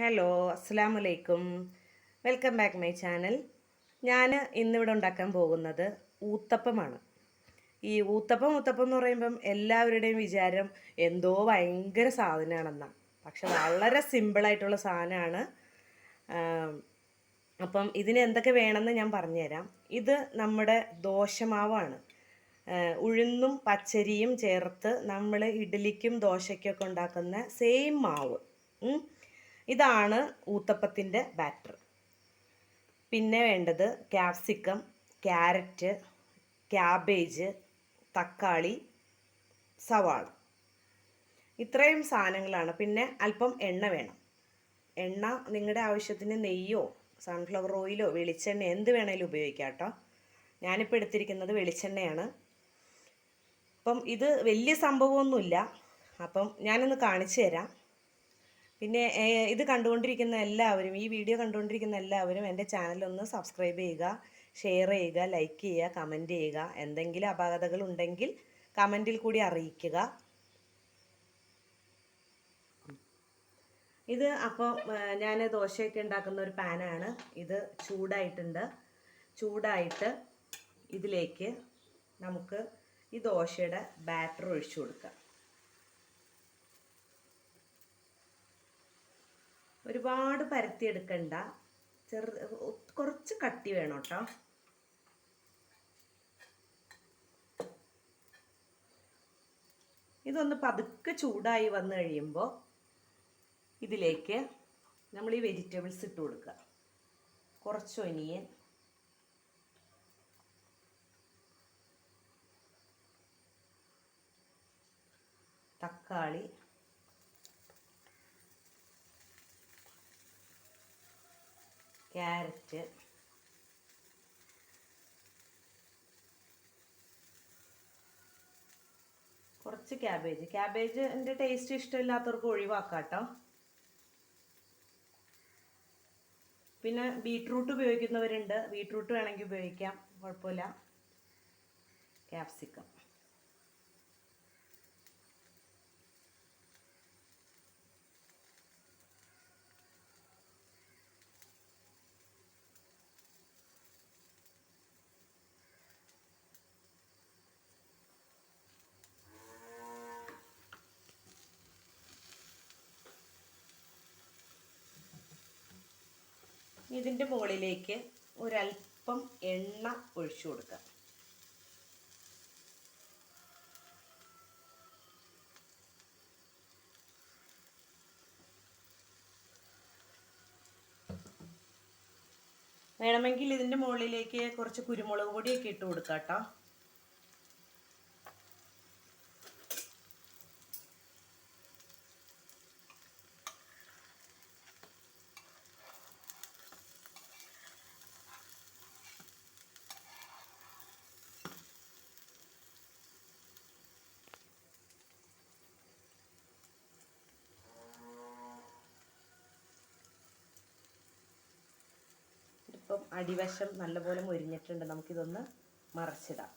Hello അസ്സാം വലൈക്കും welcome back my channel. ഞാൻ ഇന്നിവിടെ ഉണ്ടാക്കാൻ പോകുന്നത് ഊത്തപ്പമാണ്. ഈ ഊത്തപ്പം ഊത്തപ്പം എന്ന് പറയുമ്പം എല്ലാവരുടെയും വിചാരം എന്തോ ഭയങ്കര സാധനമാണെന്നാണ് പക്ഷെ വളരെ സിമ്പിളായിട്ടുള്ള സാധനമാണ്. അപ്പം ഇതിന് എന്തൊക്കെ വേണമെന്ന് ഞാൻ പറഞ്ഞുതരാം. ഇത് നമ്മുടെ ദോശമാവാണ്. ഉഴുന്നും പച്ചരിയും ചേർത്ത് നമ്മൾ ഇഡ്ഡലിക്കും ദോശയ്ക്കൊക്കെ ഉണ്ടാക്കുന്ന സെയിം മാവ്. ഇതാണ് ഊത്തപ്പത്തിന്റെ ബാറ്റർ. പിന്നെ വേണ്ടത് ക്യാപ്സിക്കം ക്യാരറ്റ് ക്യാബേജ് തക്കാളി സവാള. ഇത്രയും സാധനങ്ങളാണ്. പിന്നെ അല്പം എണ്ണ വേണം. എണ്ണ നിങ്ങളുടെ ആവശ്യത്തിന് നെയ്യോ സൺഫ്ലവർ ഓയിലോ വെളിച്ചെണ്ണ എന്ത് വേണേലും ഉപയോഗിക്കാം കേട്ടോ. ഞാനിപ്പോൾ എടുത്തിരിക്കുന്നത് വെളിച്ചെണ്ണയാണ്. അപ്പം ഇത് വലിയ സംഭവമൊന്നുമില്ല. അപ്പം ഞാനൊന്ന് കാണിച്ചു തരാം. പിന്നെ ഇത് കണ്ടുകൊണ്ടിരിക്കുന്ന എല്ലാവരും ഈ വീഡിയോ കണ്ടുകൊണ്ടിരിക്കുന്ന എല്ലാവരും എന്റെ ചാനലൊന്ന് സബ്സ്ക്രൈബ് ചെയ്യുക ഷെയർ ചെയ്യുക ലൈക്ക് ചെയ്യുക കമന്റ് ചെയ്യുക. എന്തെങ്കിലും അപാകതകൾ ഉണ്ടെങ്കിൽ കമന്റിൽ കൂടി അറിയിക്കുക. ഇത് അപ്പോൾ ഞാൻ ദോശയൊക്കെ ഉണ്ടാക്കുന്ന ഒരു പാനാണ്. ഇത് ചൂടായിട്ടുണ്ട്. ചൂടായിട്ട് ഇതിലേക്ക് നമുക്ക് ഈ ദോശയുടെ ബാറ്റർ ഒഴിച്ചു കൊടുക്കാം. ഒരുപാട് പരത്തിയെടുക്കണ്ട ചെറു കുറച്ച് കട്ടി വേണം കേട്ടോ ഇതൊന്ന് പതുക്കെ ചൂടായി വന്നു കഴിയുമ്പോൾ ഇതിലേക്ക് നമ്മൾ ഈ വെജിറ്റബിൾസ് ഇട്ട് കൊടുക്കുക. കുറച്ച് ഒനിയൻ. തക്കാളി. ക്യാരറ്റ്. കുറച്ച് ക്യാബേജ്. ക്യാബേജിന്റെ ടേസ്റ്റ് ഇഷ്ടമില്ലാത്തവർക്ക് ഒഴിവാക്കാം കേട്ടോ പിന്നെ ബീട്രൂട്ട് ഉപയോഗിക്കുന്നവരുണ്ട്. ബീട്രൂട്ട് വേണമെങ്കിൽ ഉപയോഗിക്കാം. കുഴപ്പമില്ല. ക്യാപ്സിക്കം. ഇതിന്റെ മുകളിലേക്ക് ഒരൽപ്പം എണ്ണ ഒഴിച്ചു കൊടുക്കുക വേണമെങ്കിൽ ഇതിന്റെ മുകളിലേക്ക് കുറച്ച് കുരുമുളക് പൊടിയൊക്കെ ഇട്ട് കൊടുക്കാം കേട്ടോ. ഇപ്പം അടിവശം നല്ലപോലെ മൊരിഞ്ഞിട്ടുണ്ട്. നമുക്കിതൊന്ന് മറച്ചിടാം.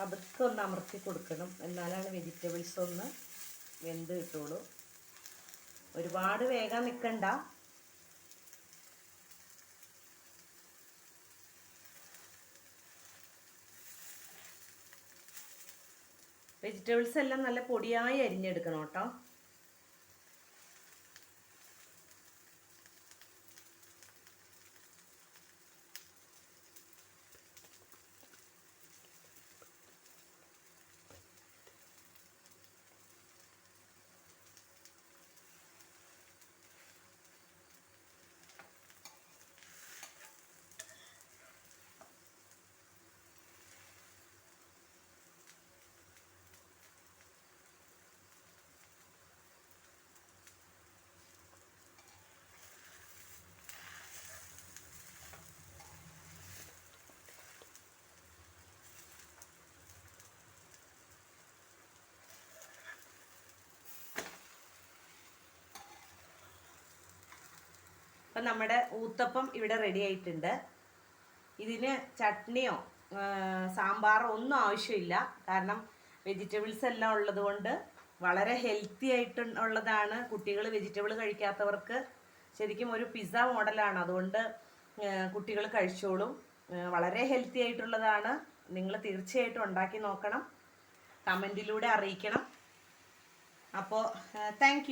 പതുക്കെ അമർത്തി കൊടുക്കണം. എന്നാലാണ് വെജിറ്റബിൾസ് ഒന്ന് വെന്ത് കിട്ടുള്ളൂ. ഒരുപാട് വേഗം നിൽക്കണ്ട വെജിറ്റബിൾസ് എല്ലാം നല്ല പൊടിയായി അരിഞ്ഞെടുക്കണം കേട്ടോ. അപ്പം നമ്മുടെ ഊത്തപ്പം ഇവിടെ റെഡി ആയിട്ടുണ്ട്. ഇതിന് ചട്നിയോ സാമ്പാറോ ഒന്നും ആവശ്യമില്ല. കാരണം വെജിറ്റബിൾസ് എല്ലാം ഉള്ളത് കൊണ്ട് വളരെ ഹെൽത്തി ആയിട്ട് ഉള്ളതാണ്. കുട്ടികൾ വെജിറ്റബിൾ കഴിക്കാത്തവർക്ക് ശരിക്കും ഒരു പിസ്സ മോഡലാണ് അതുകൊണ്ട് കുട്ടികൾ കഴിച്ചോളും. വളരെ ഹെൽത്തി ആയിട്ടുള്ളതാണ്. നിങ്ങൾ തീർച്ചയായിട്ടും ഉണ്ടാക്കി നോക്കണം. കമന്റിലൂടെ അറിയിക്കണം. അപ്പോൾ താങ്ക്